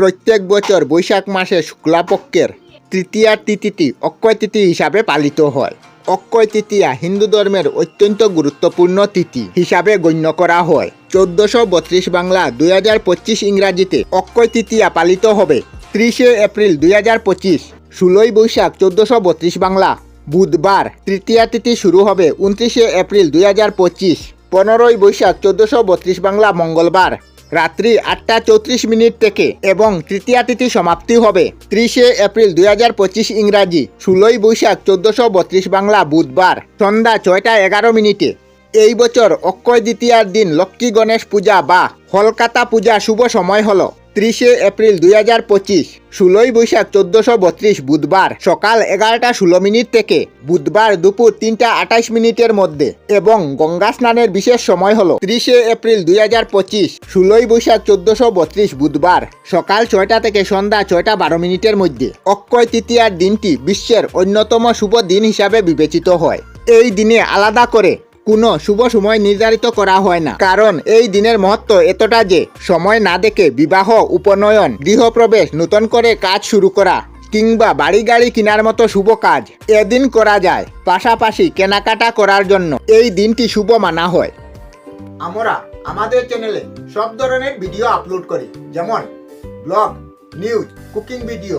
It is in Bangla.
প্রত্যেক বছর বৈশাখ মাসে শুক্লাপক্ষের তৃতীয়া তিথিটি অক্ষয় তিথি হিসাবে পালিত হয়। অক্ষয় তৃতীয়া হিন্দু ধর্মের অত্যন্ত গুরুত্বপূর্ণ তিথি হিসাবে গণ্য করা হয়। চোদ্দশো বত্রিশ বাংলা দুই হাজার পঁচিশ ইংরাজিতে অক্ষয় তৃতীয়া পালিত হবে। ত্রিশে এপ্রিল দুই হাজার পঁচিশ, ষোলোই বৈশাখ চোদ্দশো বত্রিশ বাংলা বুধবার তৃতীয়া তিথি শুরু হবে উনত্রিশে এপ্রিল দুই হাজার পঁচিশ, পনেরোই বৈশাখ চোদ্দশো বত্রিশ বাংলা মঙ্গলবার। রাত্রি আটটা চৌত্রিশ মিনিট থেকে এবং তৃতীয়া তিথি সমাপ্তি হবে ত্রিশে এপ্রিল দুই হাজার পঁচিশ ইংরাজি, ষোলোই বৈশাখ চোদ্দশো বত্রিশ বাংলা বুধবার, সন্ধ্যা ছয়টা এগারো মিনিটে। এই বছর অক্ষয় দ্বিতীয়ার দিন লক্ষ্মী গণেশ পূজা বা হলকাতা পূজা শুভ সময় হলো। ত্রিশে এপ্রিল দুই হাজার পঁচিশ, ষোলোই বৈশাখ চোদ্দশো বত্রিশ, বুধবার সকাল এগারোটা ষোলো মিনিট থেকে বুধবার দুপুর তিনটা আঠাইশ মিনিটের মধ্যে এবং গঙ্গা স্নানের বিশেষ সময় হল ত্রিশে এপ্রিল দুই হাজার পঁচিশ, ষোলোই বৈশাখ চোদ্দশো বত্রিশ, বুধবার সকাল ছয়টা থেকে সন্ধ্যা ছয়টা বারো মিনিটের মধ্যে অক্ষয় তৃতীয়ার দিনটি বিশ্বের অন্যতম শুভ দিন হিসাবে বিবেচিত হয়। এই দিনে আলাদা করে কোনো শুভ সময় নির্ধারিত করা হয় না। কারণ এই দিনের মহত্ব এতটা যে সময় না দেখে বিবাহ, উপনয়ন, গৃহপ্রবেশ, নতুন করে কাজ শুরু করা কিংবা বাড়ি গাড়ি কেনার মতো শুভ কাজ এদিন করা যায়, পাশাপাশি কেনাকাটা করার জন্য এই দিনটি শুভ মানা হয়। আমরা আমাদের চ্যানেলে সব ধরনের ভিডিও আপলোড করি, যেমন ব্লগ, নিউজ, কুকিং ভিডিও